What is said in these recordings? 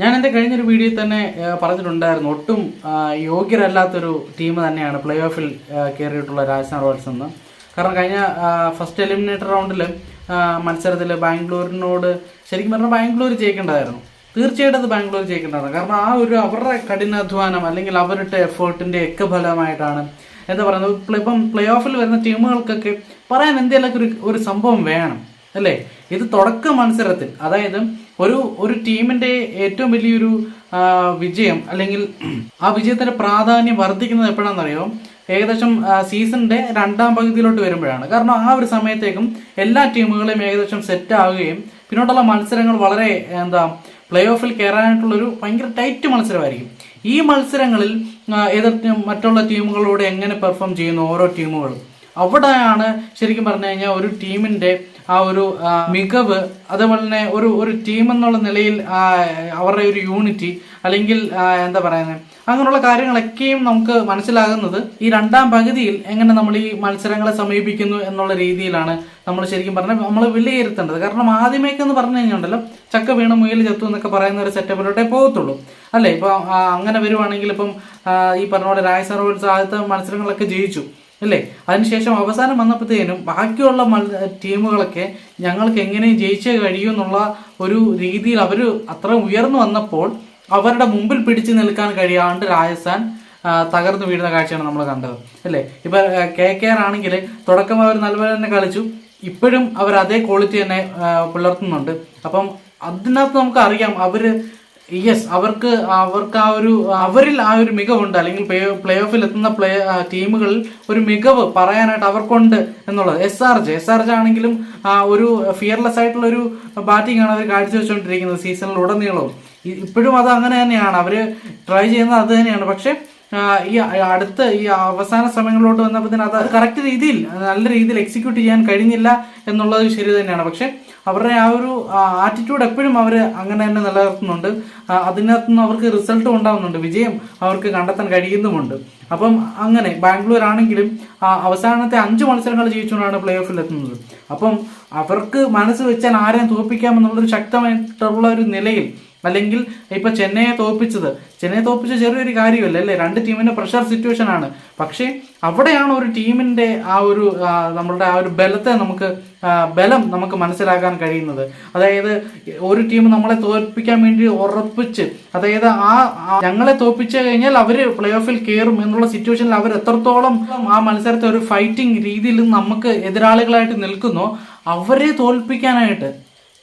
ഞാൻ എന്റെ കഴിഞ്ഞൊരു വീഡിയോയിൽ തന്നെ പറഞ്ഞിട്ടുണ്ടായിരുന്നു. ഒട്ടും യോഗ്യരല്ലാത്തൊരു ടീം തന്നെയാണ് പ്ലേ ഓഫിൽ കയറിയിട്ടുള്ള രാജസ്ഥാൻ റോയൽസ് എന്ന്. കാരണം കഴിഞ്ഞ ഫസ്റ്റ് എലിമിനേറ്റർ റൗണ്ടിൽ മത്സരത്തിൽ ബാംഗ്ലൂരിനോട് ശരിക്കും പറഞ്ഞാൽ ബാംഗ്ലൂർ ജയിക്കേണ്ടതായിരുന്നു തീർച്ചയായിട്ടും അത് ബാംഗ്ലൂർ ജയിക്കേണ്ടതായിരുന്നു കാരണം ആ ഒരു അവരുടെ കഠിനാധ്വാനം അല്ലെങ്കിൽ അവരുടെ എഫേർട്ടിന്റെ ഒക്കെ ഫലമായിട്ടാണ് എന്താ പറയുന്നത് ഇപ്പം പ്ലേ ഓഫിൽ വരുന്ന ടീമുകൾക്കൊക്കെ പറയാൻ എന്തെങ്കിലുമൊക്കെ ഒരു ഒരു സംഭവം വേണം അല്ലേ? ഇത് തുടക്ക മത്സരത്തിൽ അതായത് ഒരു ഒരു ടീമിന്റെ ഏറ്റവും വലിയൊരു വിജയം അല്ലെങ്കിൽ ആ വിജയത്തിന്റെ പ്രാധാന്യം വർദ്ധിക്കുന്നത് എപ്പോഴാണെന്നറിയോ? ഏകദേശം സീസണിന്റെ രണ്ടാം പകുതിയിലോട്ട് വരുമ്പോഴാണ്. കാരണം ആ ഒരു സമയത്തേക്കും എല്ലാ ടീമുകളെയും ഏകദേശം സെറ്റ് ആവുകയും പിന്നോട്ടുള്ള മത്സരങ്ങൾ വളരെ എന്താ പ്ലേ ഓഫിൽ കയറാനായിട്ടുള്ളൊരു ഭയങ്കര ടൈറ്റ് മത്സരമായിരിക്കും. ഈ മത്സരങ്ങളിൽ എതിർ മറ്റുള്ള ടീമുകളോട് എങ്ങനെ പെർഫോം ചെയ്യുന്നു ഓരോ ടീമുകളും? അവിടെയാണ് ശരിക്കും പറഞ്ഞു കഴിഞ്ഞാൽ ഒരു ടീമിന്റെ ആ ഒരു മികവ് അതേപോലെ തന്നെ ഒരു ഒരു ടീം എന്നുള്ള നിലയിൽ അവരുടെ ഒരു യൂണിറ്റി അല്ലെങ്കിൽ എന്താ പറയുന്നത് അങ്ങനെയുള്ള കാര്യങ്ങളൊക്കെയും നമുക്ക് മനസ്സിലാകുന്നത് ഈ രണ്ടാം പകുതിയിൽ എങ്ങനെ നമ്മൾ ഈ മത്സരങ്ങളെ സമീപിക്കുന്നു എന്നുള്ള രീതിയിലാണ് നമ്മൾ ശരിക്കും പറഞ്ഞാൽ നമ്മൾ വിലയിരുത്തേണ്ടത്. കാരണം ആദ്യമേക്ക് എന്ന് പറഞ്ഞു കഴിഞ്ഞുണ്ടല്ലോ ചക്ക വീണ് മുയിൽ ചത്തു എന്നൊക്കെ പറയുന്ന ഒരു സെറ്റപ്പിലോട്ടേ പോകത്തുള്ളൂ. അല്ലേ? ഇപ്പൊ അങ്ങനെ വരുവാണെങ്കിൽ ഇപ്പം ഈ പറഞ്ഞ പോലെ രാജസ്ഥാൻ റോയൽസ് ആദ്യത്തെ മത്സരങ്ങളൊക്കെ ജയിച്ചു. അല്ലേ? അതിനുശേഷം അവസാനം വന്നപ്പോഴത്തേനും ബാക്കിയുള്ള ടീമുകളൊക്കെ ഞങ്ങൾക്ക് എങ്ങനെയും ജയിച്ചേ കഴിയൂ എന്നുള്ള ഒരു രീതിയിൽ അവർ അത്ര ഉയർന്നു വന്നപ്പോൾ അവരുടെ മുമ്പിൽ പിടിച്ചു നിൽക്കാൻ കഴിയാണ്ട് രാജസ്ഥാൻ തകർന്നു വീഴുന്ന കാഴ്ചയാണ് നമ്മൾ കണ്ടത്. അല്ലേ? ഇപ്പൊ കെ കെ ആർ ആണെങ്കിൽ തുടക്കം അവർ നല്ലപോലെ തന്നെ കളിച്ചു. ഇപ്പോഴും അവർ അതേ ക്വാളിറ്റി തന്നെ പുലർത്തുന്നുണ്ട്. അപ്പം അതിനകത്ത് നമുക്ക് അറിയാം അവർ യെസ് അവർക്ക് അവർക്ക് ആ ഒരു അവരിൽ ആ ഒരു മികവുണ്ട്. അല്ലെങ്കിൽ പ്ലേ ഓഫിൽ എത്തുന്ന പ്ലേ ടീമുകളിൽ ഒരു മികവ് പറയാനായിട്ട് അവർക്കുണ്ട് എന്നുള്ളത്. S R J S R J ആണെങ്കിലും ഒരു ഫിയർലെസ് ആയിട്ടുള്ള ഒരു ബാറ്റിംഗ് ആണ് അവർ കാഴ്ചവെച്ചുകൊണ്ടിരിക്കുന്നത് സീസണിൽ ഉടനീളവും ഇപ്പോഴും അത് അങ്ങനെ തന്നെയാണ്. അവർ ട്രൈ ചെയ്യുന്നത് അത് തന്നെയാണ്. പക്ഷെ ഈ അടുത്ത ഈ അവസാന സമയങ്ങളിലോട്ട് വന്നപ്പോൾ അത് കറക്റ്റ് രീതിയിൽ നല്ല രീതിയിൽ എക്സിക്യൂട്ട് ചെയ്യാൻ കഴിഞ്ഞില്ല എന്നുള്ളത് ശരി തന്നെയാണ്. പക്ഷെ അവരുടെ ആ ഒരു ആറ്റിറ്റ്യൂഡ് എപ്പോഴും അവർ അങ്ങനെ തന്നെ നിലനിർത്തുന്നുണ്ട്. അതിനകത്ത് അതിനകത്തുനിന്ന് അവർക്ക് റിസൾട്ടും ഉണ്ടാവുന്നുണ്ട്. വിജയം അവർക്ക് കണ്ടെത്താൻ കഴിയുന്നുമുണ്ട്. അപ്പം അങ്ങനെ ബാംഗ്ലൂർ ആണെങ്കിലും അവസാനത്തെ അഞ്ച് മത്സരങ്ങൾ ജയിച്ചുകൊണ്ടാണ് പ്ലേ ഓഫിൽ എത്തുന്നത് അപ്പം അവർക്ക് മനസ്സ് വെച്ചാൽ ആരെയും തോൽപ്പിക്കാമെന്നുള്ളൊരു ശക്തമായിട്ടുള്ള ഒരു നിലയിൽ അല്ലെങ്കിൽ ഇപ്പൊ ചെന്നൈയെ തോൽപ്പിച്ചത് ചെന്നൈ തോൽപ്പിച്ച ചെറിയൊരു കാര്യമല്ല അല്ലേ? രണ്ട് ടീമിന്റെ പ്രഷർ സിറ്റുവേഷൻ ആണ്. പക്ഷേ അവിടെയാണ് ഒരു ടീമിന്റെ ആ ഒരു നമ്മളുടെ ആ ഒരു ബലത്തെ നമുക്ക് ബലം നമുക്ക് മനസ്സിലാക്കാൻ കഴിയുന്നത്. അതായത് ഒരു ടീം നമ്മളെ തോൽപ്പിക്കാൻ വേണ്ടി ഉറപ്പിച്ച് അതായത് ആ- ഞങ്ങളെ തോൽപ്പിച്ചു കഴിഞ്ഞാൽ അവർ പ്ലേ ഓഫിൽ കയറും എന്നുള്ള സിറ്റുവേഷനിൽ അവർ എത്രത്തോളം ആ മത്സരത്തെ ഒരു ഫൈറ്റിംഗ് രീതിയിൽ നമുക്ക് എതിരാളികളായിട്ട് നിൽക്കുന്നോ അവരെ തോൽപ്പിക്കാനായിട്ട്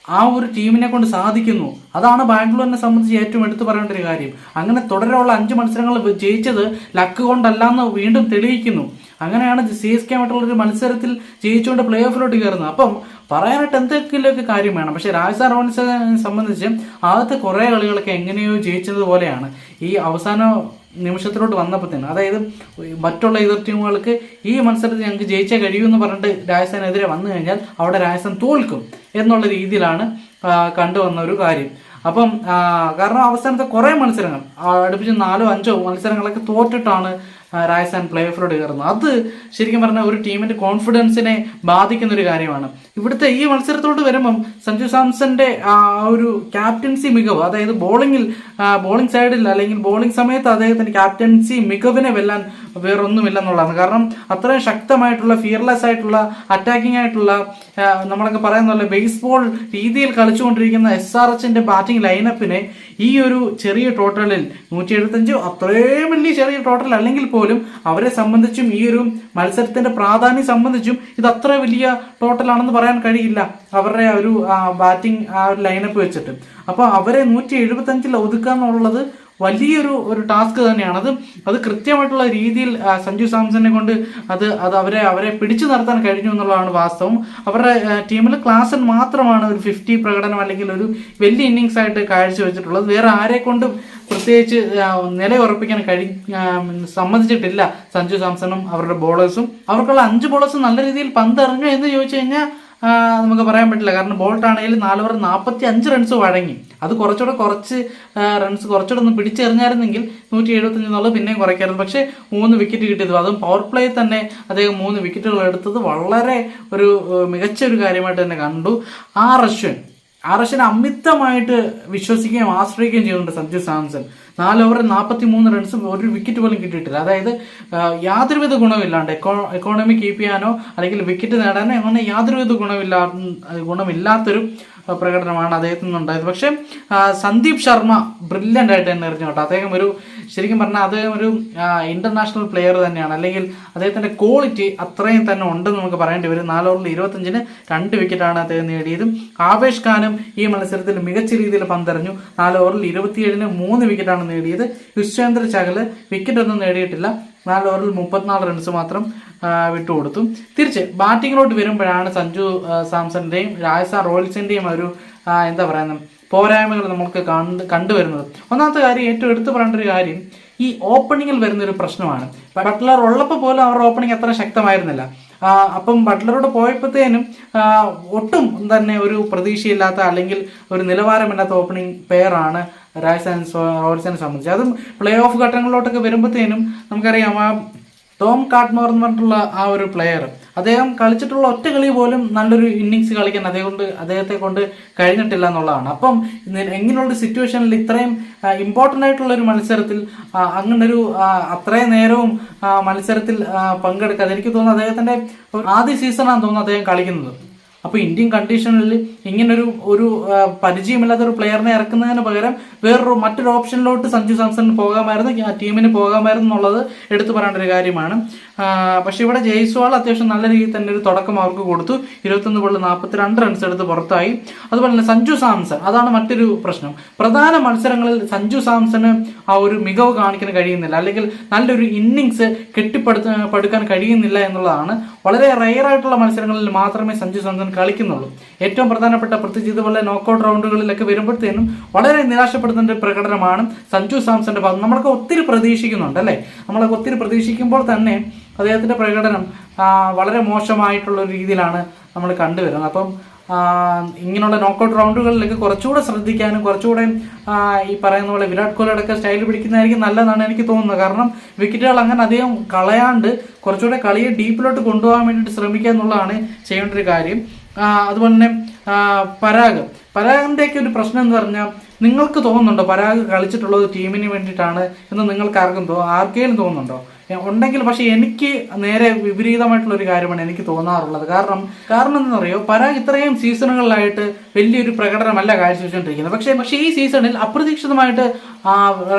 ആ ഒരു ടീമിനെ കൊണ്ട് സാധിക്കുന്നു. അതാണ് ബാംഗ്ലൂരിനെ സംബന്ധിച്ച് ഏറ്റവും എടുത്തു പറയേണ്ട ഒരു കാര്യം. അങ്ങനെ തുടരെയുള്ള അഞ്ച് മത്സരങ്ങൾ ജയിച്ചത് ലക്ക് കൊണ്ടല്ല എന്ന് വീണ്ടും തെളിയിക്കുന്നു. അങ്ങനെയാണ് സി എസ് കെ ആയിട്ടുള്ള ഒരു മത്സരത്തിൽ ജയിച്ചുകൊണ്ട് പ്ലേ ഓഫിലോട്ട് കയറുന്നത്. അപ്പം പറയാനായിട്ട് എന്തെങ്കിലുമൊക്കെ കാര്യം വേണം. പക്ഷേ രാജസ്ഥാൻ റോയൽസിനെ സംബന്ധിച്ച് ആദ്യത്തെ കുറേ കളികളൊക്കെ എങ്ങനെയോ ജയിച്ചത് പോലെയാണ് ഈ അവസാന നിമിഷത്തിലോട്ട് വന്നപ്പോൾ തന്നെ അതായത് മറ്റുള്ള എതിർ ടീമുകൾക്ക് ഈ മത്സരത്തിൽ ഞങ്ങൾക്ക് ജയിച്ചേ കഴിയൂ എന്ന് പറഞ്ഞിട്ട് രാജസ്ഥാനെതിരെ വന്നു കഴിഞ്ഞാൽ അവിടെ രാജസ്ഥാൻ തോൽക്കും എന്നുള്ള രീതിയിലാണ് കണ്ടുവന്ന ഒരു കാര്യം. അപ്പം കാരണം അവസാനത്തെ കുറേ മത്സരങ്ങൾ അടുപ്പിച്ച് നാലോ അഞ്ചോ മത്സരങ്ങളൊക്കെ തോറ്റിട്ടാണ് ആ, ആൻഡ് പ്ലേ ഓഫിലോട്ട് കയറുന്നത് അത് ശരിക്കും പറഞ്ഞാൽ ഒരു ടീമിന്റെ കോൺഫിഡൻസിനെ ബാധിക്കുന്ന ഒരു കാര്യമാണ്. ഇവിടുത്തെ ഈ മത്സരത്തോട് വരുമ്പം സഞ്ജു സാംസന്റെ ആ ഒരു ക്യാപ്റ്റൻസി മികവ് അതായത് ബോളിങ്ങിൽ ബോളിംഗ് സൈഡിൽ അല്ലെങ്കിൽ ബോളിംഗ് സമയത്ത് അദ്ദേഹത്തിന്റെ ക്യാപ്റ്റൻസി മികവിനെ വെല്ലാൻ വേറൊന്നുമില്ലെന്നുള്ളതാണ്. കാരണം അത്രയും ശക്തമായിട്ടുള്ള ഫിയർലെസ് ആയിട്ടുള്ള അറ്റാക്കിംഗ് ആയിട്ടുള്ള നമ്മളൊക്കെ പറയുന്ന പോലെ ബേസ്ബോൾ രീതിയിൽ കളിച്ചുകൊണ്ടിരിക്കുന്ന എസ് ആർ എച്ചിന്റെ ബാറ്റിംഗ് ലൈനപ്പിനെ ഈ ഒരു ചെറിയ ടോട്ടലിൽ നൂറ്റി എഴുപത്തഞ്ച് അത്രയും വലിയ ചെറിയ ടോട്ടൽ അല്ലെങ്കിൽ പോലും അവരെ സംബന്ധിച്ചും ഈ ഒരു മത്സരത്തിന്റെ പ്രാധാന്യം സംബന്ധിച്ചും ഇത് അത്ര വലിയ ടോട്ടലാണെന്ന് പറയാൻ കഴിയില്ല അവരുടെ ഒരു ബാറ്റിംഗ് ആ ഒരു ലൈനപ്പ് വെച്ചിട്ട്. അപ്പോൾ അവരെ നൂറ്റി എഴുപത്തഞ്ചിൽ ഒതുക്കുക എന്നുള്ളത് വലിയൊരു ഒരു ടാസ്ക് തന്നെയാണ്. അത് അത് കൃത്യമായിട്ടുള്ള രീതിയിൽ സഞ്ജു സാംസനെ കൊണ്ട് അത് അത് അവരെ അവരെ പിടിച്ചു നിർത്താൻ കഴിഞ്ഞു എന്നുള്ളതാണ് വാസ്തവം. അവരുടെ ടീമിൽ ക്ലാസൻ മാത്രമാണ് ഒരു ഫിഫ്റ്റി പ്രകടനം അല്ലെങ്കിൽ ഒരു വലിയ ഇന്നിങ്സ് ആയിട്ട് കാഴ്ചവെച്ചിട്ടുള്ളത്. വേറെ ആരെ കൊണ്ടും പ്രത്യേകിച്ച് നിലയുറപ്പിക്കാൻ കഴി സമ്മതിച്ചിട്ടില്ല സഞ്ജു സാംസണും അവരുടെ ബോളേഴ്സും അവർക്കുള്ള അഞ്ച് ബോളേഴ്സും നല്ല രീതിയിൽ പന്ത് എറിഞ്ഞു എന്ന് ചോദിച്ചു കഴിഞ്ഞാൽ നമുക്ക് പറയാൻ പറ്റില്ല. കാരണം ബോൾട്ട് ആണെങ്കിലും നാല് ഓവർ നാൽപ്പത്തി അഞ്ച് റൺസ് വഴങ്ങി. അത് കുറച്ചുകൂടെ കുറച്ച് റൺസ് കുറച്ചുകൂടെ ഒന്ന് പിടിച്ചെറിഞ്ഞായിരുന്നെങ്കിൽ നൂറ്റി എഴുപത്തഞ്ച് എന്നുള്ളത് പിന്നെയും കുറയ്ക്കായിരുന്നു. പക്ഷേ മൂന്ന് വിക്കറ്റ് കിട്ടിയത്. അതും പവർ പ്ലേയിൽ തന്നെ അദ്ദേഹം മൂന്ന് വിക്കറ്റുകൾ എടുത്തത് വളരെ ഒരു മികച്ച ഒരു കാര്യമായിട്ട് തന്നെ കണ്ടു. ആർ അശ്വിൻ എസിനെ അമിതമായിട്ട് വിശ്വസിക്കുകയും ആശ്രയിക്കുകയും ചെയ്യുന്നുണ്ട് സഞ്ജു സാംസൺ. നാല് ഓവറിൽ നാൽപ്പത്തി മൂന്ന് റൺസും ഒരു വിക്കറ്റ് പോലും കിട്ടിയിട്ടില്ല. അതായത് യാതൊരുവിധ ഗുണമില്ലാണ്ട് എക്കോ എക്കോണമി കീപ്പ് ചെയ്യാനോ അല്ലെങ്കിൽ വിക്കറ്റ് നേടാനോ അങ്ങനെ യാതൊരുവിധ ഗുണമില്ലാ ഗുണമില്ലാത്തൊരു പ്രകടനമാണ് അദ്ദേഹത്തിൽ നിന്നുണ്ടായത് പക്ഷേ സന്ദീപ് ശർമ്മ ബ്രില്യന്റ് ആയിട്ട് തന്നെ എറിഞ്ഞു കേട്ടോ. അദ്ദേഹം ഒരു ശരിക്കും പറഞ്ഞാൽ അദ്ദേഹം ഒരു ഇന്റർനാഷണൽ പ്ലെയർ തന്നെയാണ്. അല്ലെങ്കിൽ അദ്ദേഹത്തിന്റെ ക്വാളിറ്റി അത്രയും തന്നെ ഉണ്ടെന്ന് നമുക്ക് പറയേണ്ടി വരും. നാല് ഓവറിൽ ഇരുപത്തഞ്ചിന് രണ്ട് വിക്കറ്റാണ് അദ്ദേഹം നേടിയതും. ആവേശ് ഖാനും ഈ മത്സരത്തിൽ മികച്ച രീതിയിൽ പന്തെറിഞ്ഞു. നാല് ഓവറിൽ ഇരുപത്തിയേഴിന് മൂന്ന് വിക്കറ്റാണ് നേടിയത്. യുശ്വേന്ദ്ര ചഹൽ വിക്കറ്റൊന്നും നേടിയിട്ടില്ല. നാല് ഓവറിൽ മുപ്പത്തിനാല് റൺസ് മാത്രം വിട്ടുകൊടുത്തു. തിരിച്ച് ബാറ്റിങ്ങിലോട്ട് വരുമ്പോഴാണ് സഞ്ജു സാംസന്റെയും രാജസ്ഥാൻ റോയൽസിന്റെയും ഒരു എന്താ പറയുന്നത് പോരായ്മകൾ നമുക്ക് കണ്ട് കണ്ടുവരുന്നത്. ഒന്നാമത്തെ കാര്യം ഏറ്റവും എടുത്തു പറയേണ്ട ഒരു കാര്യം ഈ ഓപ്പണിങ്ങിൽ വരുന്ന ഒരു പ്രശ്നമാണ്. ബട്ട്ലർ ഉള്ളപ്പോൾ പോലും അവരുടെ ഓപ്പണിംഗ് അത്ര ശക്തമായിരുന്നില്ല. അപ്പം ബട്ട്ലറോട് പോയപ്പോഴത്തേനും ഒട്ടും തന്നെ ഒരു പ്രതീക്ഷയില്ലാത്ത അല്ലെങ്കിൽ ഒരു നിലവാരമില്ലാത്ത ഓപ്പണിംഗ് പെയറാണ് രാജസ്ഥാൻ റോയൽസിനെ സംബന്ധിച്ച്. അതും പ്ലേ ഓഫ് ഘട്ടങ്ങളിലോട്ടൊക്കെ വരുമ്പോഴത്തേനും നമുക്കറിയാം ആ ടോം കാട്ട്മോർ എന്ന് പറഞ്ഞിട്ടുള്ള ആ ഒരു പ്ലെയർ അദ്ദേഹം കളിച്ചിട്ടുള്ള ഒറ്റ കളി പോലും നല്ലൊരു ഇന്നിങ്സ് കളിക്കാൻ അദ്ദേഹം കൊണ്ട് അദ്ദേഹത്തെ കൊണ്ട് കഴിഞ്ഞിട്ടില്ല എന്നുള്ളതാണ്. അപ്പം എങ്ങനെയുള്ള സിറ്റുവേഷനിൽ ഇത്രയും ഇമ്പോർട്ടന്റ് ആയിട്ടുള്ള ഒരു മത്സരത്തിൽ അങ്ങനൊരു അത്രയും നേരവും മത്സരത്തിൽ പങ്കെടുക്കാതെ എനിക്ക് തോന്നുന്നു അദ്ദേഹത്തിന്റെ ആദ്യ സീസണാണ് തോന്നുന്നു അദ്ദേഹം കളിക്കുന്നത്. അപ്പോൾ ഇന്ത്യൻ കണ്ടീഷനിൽ ഇങ്ങനൊരു ഒരു പരിചയമില്ലാത്ത ഒരു പ്ലെയറിനെ ഇറക്കുന്നതിന് പകരം വേറൊരു മറ്റൊരു ഓപ്ഷനിലോട്ട് സഞ്ജു സാംസണിന് പോകാമായിരുന്നു ആ ടീമിന് പോകാമായിരുന്നു എന്നുള്ളത് എടുത്തു പറയേണ്ട ഒരു കാര്യമാണ്. പക്ഷേ ഇവിടെ ജയ്സ്വാൾ അത്യാവശ്യം നല്ല രീതിയിൽ തന്നെ ഒരു തുടക്കം അവർക്ക് കൊടുത്തു. ഇരുപത്തൊന്ന് ബോളിൽ നാൽപ്പത്തിരണ്ട് റൺസ് എടുത്ത് പുറത്തായി. അതുപോലെ തന്നെ സഞ്ജു സാംസൺ അതാണ് മറ്റൊരു പ്രശ്നം. പ്രധാന മത്സരങ്ങളിൽ സഞ്ജു സാംസണ് ആ ഒരു മികവ് കാണിക്കാൻ കഴിയുന്നില്ല. അല്ലെങ്കിൽ നല്ലൊരു ഇന്നിങ്സ് കെട്ടിപ്പടുത്ത പടുക്കാൻ കഴിയുന്നില്ല എന്നുള്ളതാണ്. വളരെ റയറായിട്ടുള്ള മത്സരങ്ങളിൽ മാത്രമേ സഞ്ജു സാംസൺ കളിക്കുന്നുള്ളൂ. ഏറ്റവും പ്രധാനപ്പെട്ട പ്രത്യേകിച്ച് ഇതുപോലെ നോക്കൌട്ട് റൗണ്ടുകളിലൊക്കെ വരുമ്പോഴത്തേനും വളരെ നിരാശപ്പെടുത്തുന്ന ഒരു പ്രകടനമാണ് സഞ്ജു സാംസന്റെ ഭാഗം നമ്മളൊക്കെ ഒത്തിരി പ്രതീക്ഷിക്കുന്നുണ്ട് അല്ലേ? നമ്മളൊക്കെ ഒത്തിരി പ്രതീക്ഷിക്കുമ്പോൾ തന്നെ അദ്ദേഹത്തിന്റെ പ്രകടനം വളരെ മോശമായിട്ടുള്ള ഒരു രീതിയിലാണ് നമ്മൾ കണ്ടുവരുന്നത്. അപ്പം ഇങ്ങനെയുള്ള നോക്കൗട്ട് റൗണ്ടുകളിലേക്ക് കുറച്ചുകൂടെ ശ്രദ്ധിക്കാനും കുറച്ചുകൂടെ ഈ പറയുന്ന പോലെ വിരാട് കോഹ്ലിയുടെയൊക്കെ സ്റ്റൈൽ പിടിക്കുന്നതായിരിക്കും നല്ലതാണ് എനിക്ക് തോന്നുന്നത്. കാരണം വിക്കറ്റുകൾ അങ്ങനെ അധികം കളയാണ്ട് കുറച്ചുകൂടെ കളിയെ ഡീപ്പിലോട്ട് കൊണ്ടുപോകാൻ വേണ്ടിയിട്ട് ശ്രമിക്കുക എന്നുള്ളതാണ് ചെയ്യേണ്ട ഒരു കാര്യം. അതുപോലെ തന്നെ പരാഗ് പരാഗ്. പരാഗിന്റെയൊക്കെ ഒരു പ്രശ്നം എന്ന് പറഞ്ഞാൽ നിങ്ങൾക്ക് തോന്നുന്നുണ്ടോ പരാഗ് കളിച്ചിട്ടുള്ളത് ടീമിന് വേണ്ടിയിട്ടാണ് എന്ന് നിങ്ങൾക്ക് ആർക്കും തോ തോന്നുന്നുണ്ടോ? ഉണ്ടെങ്കിൽ പക്ഷെ എനിക്ക് നേരെ വിപരീതമായിട്ടുള്ള ഒരു കാര്യമാണ് എനിക്ക് തോന്നാറുള്ളത്. കാരണം കാരണം എന്താണെന്നറിയോ? പരാഗ് ഇത്രയും സീസണുകളിലായിട്ട് വലിയൊരു പ്രകടനമല്ല കാഴ്ചവെച്ചുകൊണ്ടിരിക്കുന്നത് പക്ഷേ പക്ഷേ ഈ സീസണിൽ അപ്രതീക്ഷിതമായിട്ട്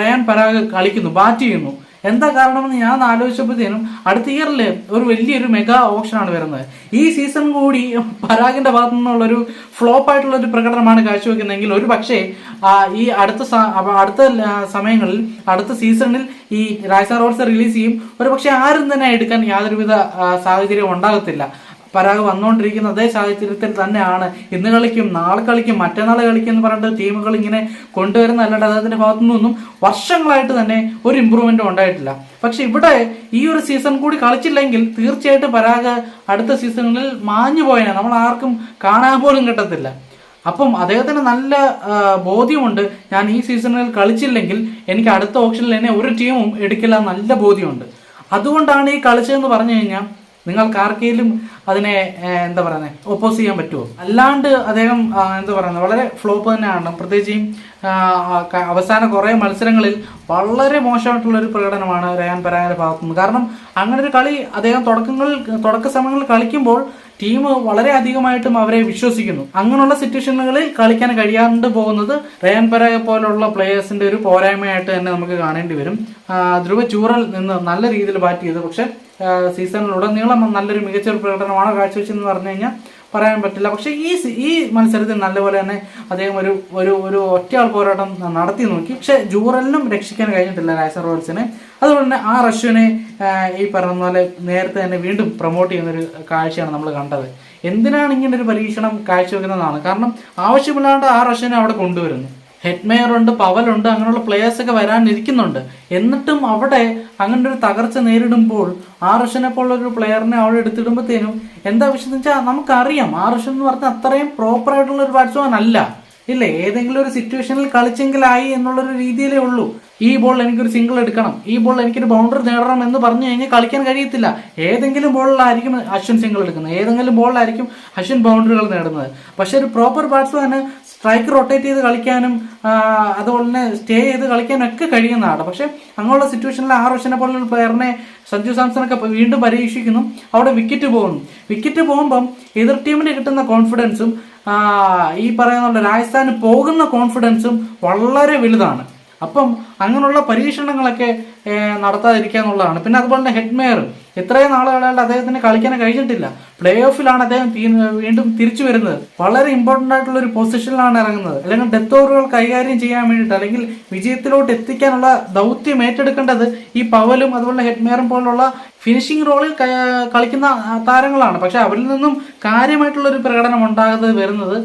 റയാൻ പരാഗ് കളിക്കുന്നു ബാറ്റ് ചെയ്യുന്നു. എന്താ കാരണമെന്ന് ഞാൻ ആലോചിച്ചപ്പോഴത്തേനും അടുത്ത ഇയറിൽ ഒരു വലിയൊരു മെഗാ ഓപ്ഷനാണ് വരുന്നത്. ഈ സീസൺ കൂടി പരാഗിന്റെ ഭാഗത്തു നിന്നുള്ളൊരു ഫ്ലോപ്പ് ആയിട്ടുള്ള ഒരു പ്രകടനമാണ് കാഴ്ചവെക്കുന്നതെങ്കിൽ ഒരു പക്ഷേ ഈ അടുത്ത അടുത്ത സമയങ്ങളിൽ അടുത്ത സീസണിൽ ഈ രാജസ്ഥാൻ റോഡ്സ് റിലീസ് ചെയ്യും. ഒരു പക്ഷേ ആരും തന്നെ എടുക്കാൻ യാതൊരുവിധ സാഹചര്യവും സാഹചര്യം ഉണ്ടാകത്തില്ല. പരാഗ് വന്നുകൊണ്ടിരിക്കുന്ന അതേ സാഹചര്യത്തിൽ തന്നെയാണ്. ഇന്ന് കളിക്കും നാളെ കളിക്കും മറ്റന്നാൾ കളിക്കും എന്ന് പറഞ്ഞിട്ട് ടീമുകൾ ഇങ്ങനെ കൊണ്ടുവരുന്ന അല്ലാണ്ട് അദ്ദേഹത്തിന്റെ ഭാഗത്തു നിന്നൊന്നും വർഷങ്ങളായിട്ട് തന്നെ ഒരു ഇമ്പ്രൂവ്മെന്റും ഉണ്ടായിട്ടില്ല. പക്ഷെ ഇവിടെ ഈ ഒരു സീസൺ കൂടി കളിച്ചില്ലെങ്കിൽ തീർച്ചയായിട്ടും പരാഗ് അടുത്ത സീസണിൽ മാഞ്ഞു പോയനെ. നമ്മൾ ആർക്കും കാണാൻ പോലും കിട്ടത്തില്ല. അപ്പം അദ്ദേഹത്തിന് നല്ല ബോധ്യമുണ്ട്. ഞാൻ ഈ സീസണിൽ കളിച്ചില്ലെങ്കിൽ എനിക്ക് അടുത്ത ഓപ്ഷനിൽ എന്നെ ഒരു ടീമും എടുക്കില്ല നല്ല ബോധ്യമുണ്ട്. അതുകൊണ്ടാണ് ഈ കളിച്ചതെന്ന് പറഞ്ഞു കഴിഞ്ഞാൽ നിങ്ങൾക്ക് ആർക്കെങ്കിലും അതിനെ എന്താ പറയുന്നത് ഒപ്പോസ് ചെയ്യാൻ പറ്റുമോ അല്ലാണ്ട് അദ്ദേഹം എന്താ പറയുന്നത് വളരെ ഫ്ലോപ്പ് തന്നെയാണ്. പ്രത്യേകിച്ച് അവസാന കുറേ മത്സരങ്ങളിൽ വളരെ മോശമായിട്ടുള്ള ഒരു പ്രകടനമാണ് റയാൻ പരാഗിന്റെ ഭാഗത്തുനിന്ന് കാരണം അങ്ങനെ ഒരു കളി അദ്ദേഹം തുടക്കങ്ങളിൽ തുടക്ക സമയങ്ങളിൽ കളിക്കുമ്പോൾ ടീം വളരെ അധികമായിട്ടും അവരെ വിശ്വസിക്കുന്നു. അങ്ങനെയുള്ള സിറ്റുവേഷനുകളിൽ കളിക്കാൻ കഴിയാണ്ട് പോകുന്നത് റയാൻ പരാഗ പോലുള്ള പ്ലേയേഴ്സിന്റെ ഒരു പോരായ്മയായിട്ട് തന്നെ നമുക്ക് കാണേണ്ടി വരും. ധ്രുവ ചൂറൽ നിന്ന് നല്ല രീതിയിൽ ബാറ്റ് ചെയ്തു. പക്ഷെ സീസണിലുടനീളം നല്ലൊരു മികച്ചൊരു പ്രകടനമാണ് കാഴ്ചവെച്ചെന്ന് പറഞ്ഞു കഴിഞ്ഞാൽ പറയാൻ പറ്റില്ല. പക്ഷേ ഈ ഈ മത്സരത്തിൽ നല്ലപോലെ തന്നെ അദ്ദേഹം ഒരു ഒരു ഒരു ഒറ്റയാൾ പോരാട്ടം നടത്തി നോക്കി. പക്ഷെ ജൂറലിനും രക്ഷിക്കാൻ കഴിഞ്ഞിട്ടില്ല രാജസ്ഥാൻ റോയൽസിനെ അതുകൊണ്ട് തന്നെ ആ റഷ്യനെ ഈ പറഞ്ഞ പോലെ നേരത്തെ തന്നെ വീണ്ടും പ്രൊമോട്ട് ചെയ്യുന്നൊരു കാഴ്ചയാണ് നമ്മൾ കണ്ടത്. എന്തിനാണ് ഇങ്ങനെ ഒരു പരീക്ഷണം കാഴ്ചവെക്കുന്നതാണ്? കാരണം ആവശ്യമില്ലാണ്ട് ആ റഷ്യനെ അവിടെ കൊണ്ടുവരുന്നു. ഹെഡ്മേയർ ഉണ്ട് പവലുണ്ട് അങ്ങനെയുള്ള പ്ലേയേഴ്സ് ഒക്കെ വരാനിരിക്കുന്നുണ്ട്. എന്നിട്ടും അവിടെ അങ്ങനെ ഒരു തകർച്ച നേരിടുമ്പോൾ ആർഷനെ റഷ്യനെ പോലുള്ള ഒരു പ്ലെയറിനെ അവിടെ എടുത്തിടുമ്പോഴത്തേനും എന്താ വിഷയം എന്ന് വെച്ചാൽ നമുക്കറിയാം. ആർഷൻ എന്ന് പറഞ്ഞാൽ അത്രയും പ്രോപ്പർ ആയിട്ടുള്ള ഒരു ബാറ്റ്സ്മാൻ അല്ല. ഇല്ല? ഏതെങ്കിലും ഒരു സിറ്റുവേഷനിൽ കളിച്ചെങ്കിലായി എന്നുള്ളൊരു രീതിയിലേ ഉള്ളൂ. ഈ ബോൾ എനിക്കൊരു സിംഗിൾ എടുക്കണം. ഈ ബോൾ എനിക്കൊരു ബൗണ്ടറി നേടണം എന്ന് പറഞ്ഞു കഴിഞ്ഞാൽ കളിക്കാൻ കഴിയത്തില്ല. ഏതെങ്കിലും ബോളിലായിരിക്കും അശ്വിൻ സിംഗിൾ എടുക്കുന്നത്. ഏതെങ്കിലും ബോളിലായിരിക്കും അശ്വിൻ ബൗണ്ടറികൾ നേടുന്നത്. പക്ഷെ ഒരു പ്രോപ്പർ ബാറ്റ്സ്മാന് സ്ട്രൈക്ക് റൊട്ടേറ്റ് ചെയ്ത് കളിക്കാനും അതുപോലെ തന്നെ സ്റ്റേ ചെയ്ത് കളിക്കാനൊക്കെ കഴിയുന്നതാണ്. പക്ഷെ അങ്ങനെയുള്ള സിറ്റുവേഷനിൽ ആർ റോഷനെ പോലുള്ള പ്ലെയറിനെ സഞ്ജു സാംസണൊക്കെ വീണ്ടും പരീക്ഷിക്കുന്നു. അവിടെ വിക്കറ്റ് പോകുന്നു. വിക്കറ്റ് പോകുമ്പം എതിർ ടീമിന് കിട്ടുന്ന കോൺഫിഡൻസും ഈ പറയുന്ന രാജസ്ഥാന് പോകുന്ന കോൺഫിഡൻസും വളരെ വലുതാണ്. അപ്പം അങ്ങനെയുള്ള പരീക്ഷണങ്ങളൊക്കെ നടത്താതിരിക്കുക എന്നുള്ളതാണ്. പിന്നെ അതുപോലെ തന്നെ ഹെഡ്മെയർ ഇത്രയും നാളുകളായിട്ട് അദ്ദേഹത്തിന് കളിക്കാൻ കഴിഞ്ഞിട്ടില്ല. പ്ലേ ഓഫിലാണ് അദ്ദേഹം വീണ്ടും തിരിച്ചു വരുന്നത്. വളരെ ഇമ്പോർട്ടന്റ് ആയിട്ടുള്ള ഒരു പൊസിഷനിലാണ് ഇറങ്ങുന്നത്. അല്ലെങ്കിൽ ഡെത്ത് ഓവറുകൾ കൈകാര്യം ചെയ്യാൻ വേണ്ടിയിട്ട് അല്ലെങ്കിൽ വിജയത്തിലോട്ട് എത്തിക്കാനുള്ള ദൗത്യം ഏറ്റെടുക്കേണ്ടത് ഈ പവലും അതുപോലെ ഹെഡ്മെയറും പോലുള്ള ഫിനിഷിംഗ് റോളിൽ കളിക്കുന്ന താരങ്ങളാണ്. പക്ഷെ അവരിൽ നിന്നും കാര്യമായിട്ടുള്ള ഒരു പ്രകടനം ഉണ്ടാകുന്നത് വരുന്നത്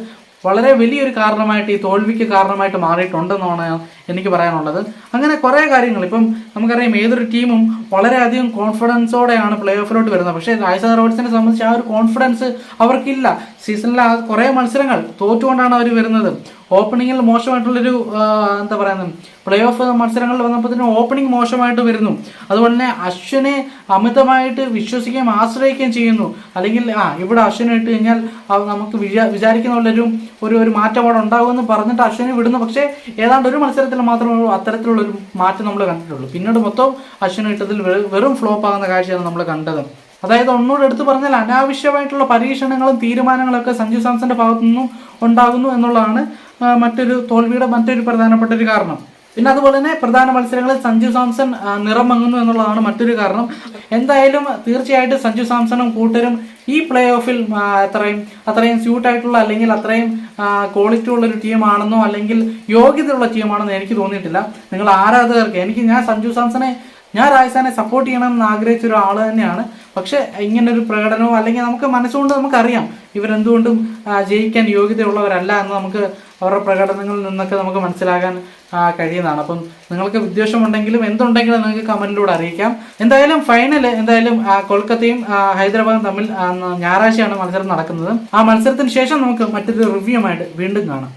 വളരെ വലിയൊരു കാരണമായിട്ട് ഈ തോൽവിക്ക് കാരണമായിട്ട് മാറിയിട്ടുണ്ടെന്നാണ് എനിക്ക് പറയാനുള്ളത്. അങ്ങനെ കുറേ കാര്യങ്ങൾ. ഇപ്പം നമുക്കറിയാം ഏതൊരു ടീമും വളരെയധികം കോൺഫിഡൻസോടെയാണ് പ്ലേ ഓഫിലോട്ട് വരുന്നത്. പക്ഷേ രാജസ്ഥാൻ റോയൽസിനെ സംബന്ധിച്ച് ആ ഒരു കോൺഫിഡൻസ് അവർക്കില്ല. സീസണിലെ കുറേ മത്സരങ്ങൾ തോറ്റുകൊണ്ടാണ് അവർ വരുന്നത്. ഓപ്പണിങ്ങിൽ മോശമായിട്ടുള്ളൊരു എന്താ പറയുന്നത് പ്ലേ ഓഫ് മത്സരങ്ങളിൽ തന്നെ ഓപ്പണിംഗ് മോശമായിട്ട് വരുന്നു. അതുപോലെ തന്നെ അശ്വിനെ അമിതമായിട്ട് വിശ്വസിക്കുകയും ആശ്രയിക്കുകയും ചെയ്യുന്നു. അല്ലെങ്കിൽ ആ ഇവിടെ അശ്വിനെ ഇട്ട് കഴിഞ്ഞാൽ നമുക്ക് വിചാ വിചാരിക്കുന്ന ഒരു ഒരു മാറ്റം അവിടെ ഉണ്ടാകുമെന്ന് പറഞ്ഞിട്ട് അശ്വിനെ വിടുന്നു. പക്ഷേ ഏതാണ്ട് ഒരു മത്സരത്തിൽ മാത്രമേ അത്തരത്തിലുള്ള ഒരു മാറ്റം നമ്മൾ കണ്ടിട്ടുള്ളൂ. പിന്നീട് മൊത്തം അശ്വിനെ ഇട്ടതിൽ വെറും ഫ്ലോപ്പ് ആകുന്ന കാഴ്ചയാണ് നമ്മൾ കണ്ടത്. അതായത് ഒന്നുകൂടെ എടുത്തു പറഞ്ഞാൽ അനാവശ്യമായിട്ടുള്ള പരീക്ഷണങ്ങളും തീരുമാനങ്ങളൊക്കെ സഞ്ജു സാംസന്റെ ഭാഗത്തു നിന്നും ഉണ്ടാകുന്നു എന്നുള്ളതാണ് മറ്റൊരു തോൽവിയുടെ മറ്റൊരു പ്രധാനപ്പെട്ട ഒരു കാരണം. പിന്നെ അതുപോലെ തന്നെ പ്രധാന മത്സരങ്ങളിൽ സഞ്ജു സാംസൺ നിറം മങ്ങുന്നു എന്നുള്ളതാണ് മറ്റൊരു കാരണം. എന്തായാലും തീർച്ചയായിട്ടും സഞ്ജു സാംസണും കൂട്ടരും ഈ പ്ലേ ഓഫിൽ അത്രയും അത്രയും സ്യൂട്ടായിട്ടുള്ള അല്ലെങ്കിൽ അത്രയും ക്വാളിറ്റി ഉള്ള ഒരു ടീമാണെന്നോ അല്ലെങ്കിൽ യോഗ്യതയുള്ള ടീമാണെന്നോ എനിക്ക് തോന്നിയിട്ടില്ല. നിങ്ങൾ ആരാധകർക്ക് എനിക്ക് ഞാൻ സഞ്ജു സാംസണെ ഞാൻ രാജസ്ഥാനെ സപ്പോർട്ട് ചെയ്യണം എന്ന് ആഗ്രഹിച്ച ഒരു ആൾ തന്നെയാണ്. പക്ഷെ ഇങ്ങനെ ഒരു പ്രകടനവും അല്ലെങ്കിൽ നമുക്ക് മനസ്സുകൊണ്ട് നമുക്കറിയാം ഇവരെന്തുകൊണ്ടും ജയിക്കാൻ യോഗ്യതയുള്ളവരല്ല എന്ന് നമുക്ക് അവരുടെ പ്രകടനങ്ങളിൽ നിന്നൊക്കെ നമുക്ക് മനസ്സിലാകാൻ കഴിയുന്നതാണ്. അപ്പം നിങ്ങൾക്ക് വിദ്വേഷമുണ്ടെങ്കിലും എന്തുണ്ടെങ്കിലും നിങ്ങൾക്ക് കമന്റിലൂടെ അറിയിക്കാം. എന്തായാലും ഫൈനൽ എന്തായാലും കൊൽക്കത്തയും ഹൈദരാബാദും തമ്മിൽ ഞായറാഴ്ചയാണ് മത്സരം നടക്കുന്നത്. ആ മത്സരത്തിന് ശേഷം നമുക്ക് മറ്റൊരു റിവ്യൂമായിട്ട് വീണ്ടും കാണാം.